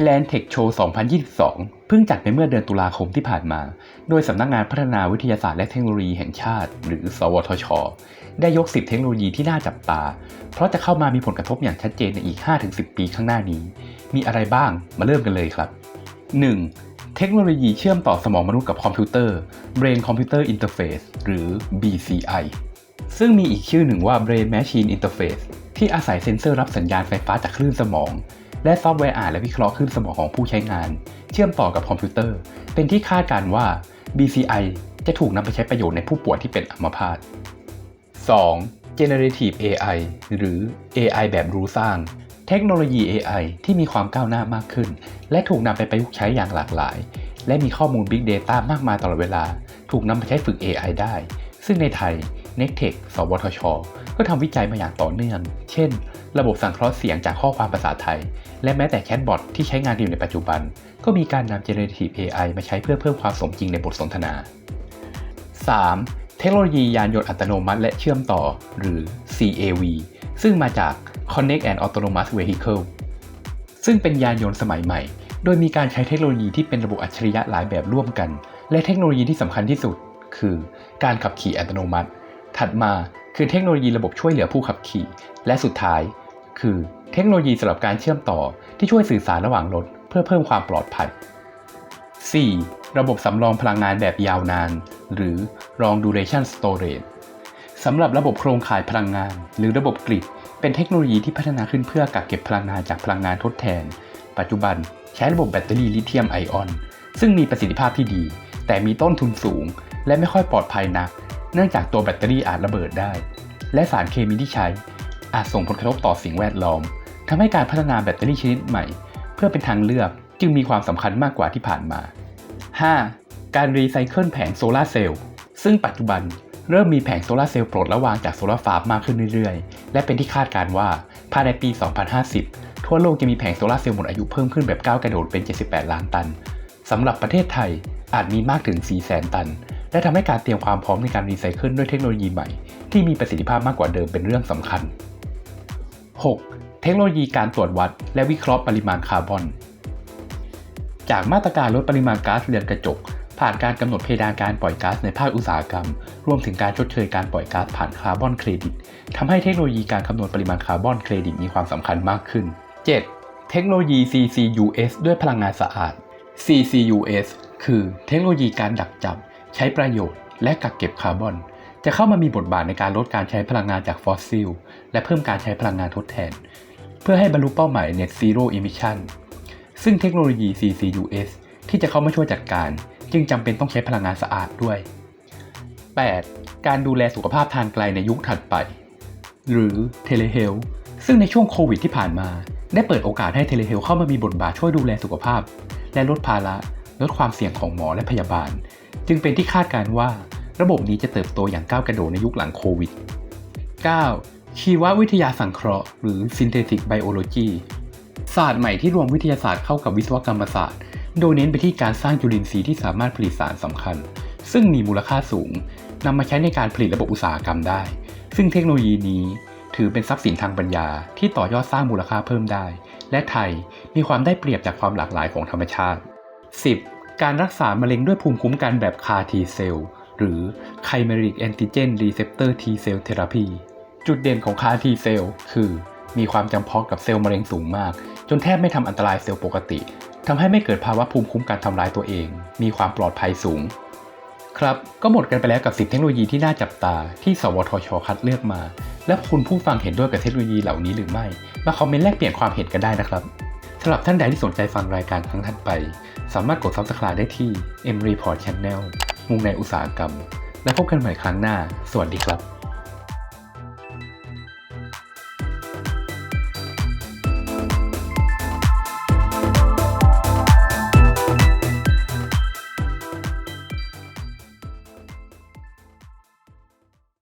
Thailand Tech Show 2022 เพิ่งจัดไปเมื่อเดือนตุลาคมที่ผ่านมา โดยสำนักงานพัฒนาวิทยาศาสตร์และเทคโนโลยีแห่งชาติ หรือ สวทช ได้ยก10เทคโนโลยีที่น่าจับตา เพราะจะเข้ามามีผลกระทบอย่างชัดเจนในอีก 5-10 ปีข้างหน้านี้ มีอะไรบ้างมาเริ่มกันเลยครับ 1. เทคโนโลยีเชื่อมต่อสมองมนุษย์กับคอมพิวเตอร์ Brain Computer Interface หรือ BCI ซึ่งมีอีกชื่อหนึ่งว่า Brain Machine Interface ที่อาศัยเซ็นเซอร์รับสัญญาณไฟฟ้าจากคลื่นสมอง และซอฟต์แวร์อ่านและวิเคราะห์คลื่นสมองของผู้ใช้งาน เชื่อมต่อกับคอมพิวเตอร์ เป็นที่คาดการว่า BCI จะถูกนำไปใช้ประโยชน์ในผู้ป่วยที่เป็นอัมพาต 2. Generative AI หรือ AI แบบรู้สร้าง เทคโนโลยี AI ที่มีความก้าวหน้ามากขึ้น และถูกนำไปประยุกต์ใช้อย่างหลากหลาย และมีข้อมูล Big Data มากมายตลอดเวลา ถูกนำไปใช้ฝึก AI ได้ ซึ่งในไทย n e c t e c h สวทช ก็ทำวิจัยมาอย่างต่อเนื่อง เช่น ระบบสังเคราะห์เสียงจากข้อความภาษาไทย และแม้แต่แชทบอทที่ใช้งานอยู่ในปัจจุบัน ก็มีการนำ Generative AI มาใช้เพื่อเพิ่มความสมจริงในบทสนทนา 3. เทคโนโลยียานยนต์อัตโนมัติและเชื่อมต่อ หรือ CAV ซึ่งมาจาก Connect and Autonomous Vehicle ซึ่งเป็นยานยนต์สมัยใหม่ โดยมีการใช้เทคโนโลยีที่เป็นระบบอัจฉริยะหลายแบบร่วมกัน และเทคโนโลยีที่สำคัญที่สุด คือ การขับขี่อัตโนมัติ ถัดมาคือเทคโนโลยีระบบช่วยเหลือผู้ขับขี่ และสุดท้าย คือเทคโนโลยีสำหรับการเชื่อมต่อที่ช่วยสื่อสารระหว่างรถเพื่อเพิ่มความปลอดภัย 4. ระบบสำรองพลังงานแบบยาวนาน หรือ long duration storage สำหรับระบบโครงข่ายพลังงาน หรือระบบกริดเป็นเทคโนโลยีที่พัฒนาขึ้นเพื่อกักเก็บพลังงานจากพลังงานทดแทน ปัจจุบันใช้ระบบแบตเตอรี่ลิเธียมไอออน ซึ่งมีประสิทธิภาพที่ดี แต่มีต้นทุนสูง และไม่ค่อยปลอดภัยนัก เนื่องจากตัวแบตเตอรี่อาจระเบิดได้ และสารเคมีที่ใช้อาจส่งผลกระทบต่อสิ่งแวดล้อมทำให้การพัฒนาแบตเตอรี่ชนิดใหม่ เพื่อเป็นทางเลือกจึงมีความสำคัญมากกว่าที่ผ่านมา 5. การรีไซเคิลแผงโซลาร์เซลล์ ซึ่งปัจจุบันเริ่มมีแผงโซลาร์เซลล์ปรดระวางจากโซลาร์ฟาร์มมากขึ้นเรื่อยๆ และเป็นที่คาดการว่าภายในปี 2050 ทั่วโลกจะมีแผงโซลาร์เซลล์หมดอายุเพิ่มขึ้นแบบก้าวกระโดดเป็น 78 ล้านตัน สำหรับประเทศไทยอาจมีมากถึง 400,000 ตัน และทำให้การเตรียมความพร้อมในการรีไซเคิลด้วยเทคโนโลยีใหม่ ที่มีประสิทธิภาพมากกว่าเดิมเป็นเรื่องสำคัญ 6. เทคโนโลยีการตรวจวัด และวิเคราะห์ปริมาณคาร์บอน จากมาตรการลดปริมาณก๊าซเรือนกระจก ผ่านการกำหนดเพดานการปล่อยก๊าซในภาคอุตสาหกรรม รวมถึงการชดเชยการปล่อยก๊าซผ่านคาร์บอนเครดิตทำให้เทคโนโลยีการคำนวณปริมาณคาร์บอนเครดิตมีความสำคัญมากขึ้น 7. เทคโนโลยี CCUS ด้วยพลังงานสะอาด CCUS คือเทคโนโลยีการดักจับ ใช้ประโยชน์ และกักเก็บคาร์บอน จะเข้ามามีบทบาทในการลดการใช้พลังงานจากฟอสซิล และเพิ่มการใช้พลังงานทดแทน เพื่อให้บรรลุเป้าหมาย Net Zero Emission ซึ่งเทคโนโลยี CCUS ที่จะเข้ามาช่วยจัดการ จึงจำเป็นต้องใช้พลังงานสะอาดด้วย 8. การดูแลสุขภาพทางไกลในยุคถัดไป หรือ Telehealth ซึ่งในช่วงโควิดที่ผ่านมา ได้เปิดโอกาสให้ Telehealth เข้ามามีบทบาทช่วยดูแลสุขภาพ และลดภาระ ลดความเสี่ยงของหมอและพยาบาล จึงเป็นที่คาดการ์ว่าระบบนี้จะเติบโตอย่างก้าวกระโดดในยุคหลังโควิด 9. ชีววิทยาสังเคราะห์ หรือ Synthetic Biology ศาสตร์ใหม่ที่รวมวิทยาศาสตร์เข้ากับวิศวกรรมศาสตร์ โดยเน้นไปที่การสร้างจุลินทรีย์ที่สามารถผลิตสารสำคัญ ซึ่งมีมูลค่าสูงนำมาใช้ในการผลิตระบบอุตสาหกรรมได้ ซึ่งเทคโนโลยีนี้ถือเป็นทรัพย์สินทางปัญญา ที่ต่อยอดสร้างมูลค่าเพิ่มได้ และไทยมีความได้เปรียบจากความหลากหลายของธรรมชาติ 10. การรักษามะเร็งด้วยภูมิคุ้มกันแบบ CAR T cell หรือ Chimeric Antigen Receptor T cell Therapy จุดเด่นของ CAR T cell คือมีความจำเพาะกับเซลล์มะเร็งสูงมาก จนแทบไม่ทำอันตรายเซลล์ปกติทำให้ไม่เกิดภาวะภูมิคุ้มกันทำลายตัวเอง มีความปลอดภัยสูง ครับ ก็หมดกันไปแล้วกับ 10 เทคโนโลยีที่น่าจับตาที่สวทช คัดเลือกมา และคุณผู้ฟังเห็นด้วยกับเทคโนโลยีเหล่านี้หรือไม่ มาคอมเมนต์แลกเปลี่ยนความเห็นกันได้นะครับ สำหรับท่านใดที่สนใจฟังรายการครั้งถัดไป สามารถกด Subscribe ได้ที่ M Report Channel มุงในอุตสาหกรรม และพบกันใหม่ครั้งหน้า สวัสดีครับ